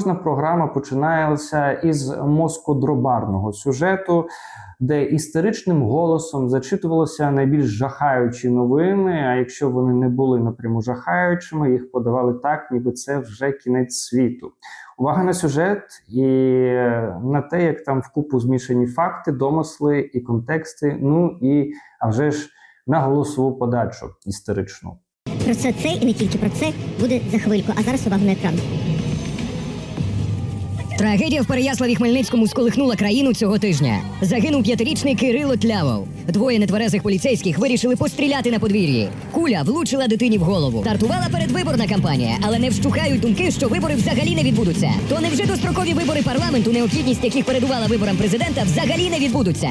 кожна програма починалася із мозкодробарного сюжету, де істеричним голосом зачитувалися найбільш жахаючі новини. А якщо вони не були напряму жахаючими, їх подавали так, ніби це вже кінець світу. Увага на сюжет і на те, як там вкупу змішані факти, домисли і контексти. Ну і а вже ж на голосову подачу істеричну. Про все це і не тільки про це буде за хвильку. А зараз увагу на екран. Трагедія в Переяславі Хмельницькому сколихнула країну цього тижня. Загинув п'ятирічний Кирило Тлявов. Двоє нетверезих поліцейських вирішили постріляти на подвір'ї. Куля влучила дитині в голову. Стартувала передвиборна кампанія, але не вщухають думки, що вибори взагалі не відбудуться. То невже дострокові вибори парламенту, необхідність яких передувала виборам президента, взагалі не відбудуться.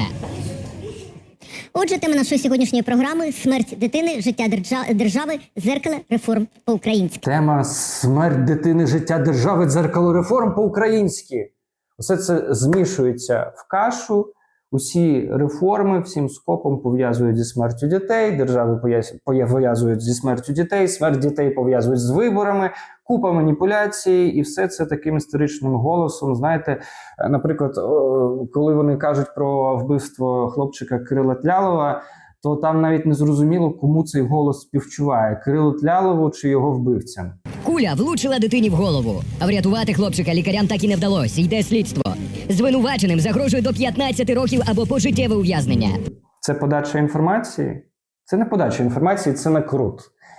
Отже, тема нашої сьогоднішньої програми смерть дитини, життя держа- держави, зеркало реформ по-українськи. Тема смерть дитини, життя держави, дзеркало реформ по-українськи. Усе це змішується в кашу. Усі реформи всім скопом пов'язують зі смертю дітей, держави пов'язують зі смертю дітей, смерть дітей пов'язують з виборами, купа маніпуляцій, і все це таким історичним голосом. Знаєте, е, наприклад, коли вони кажуть про вбивство хлопчика Кирила Тлялова, то там навіть не зрозуміло, кому цей голос співчуває: Кирилу Тлялову чи його вбивцям. Куля влучила дитині в голову. А врятувати хлопчика лікарям так і не вдалося. Йде слідство. Звинуваченим загрожує до 15 років або пожиттєве ув'язнення. Це подача інформації? Це не подача інформації, це накрут.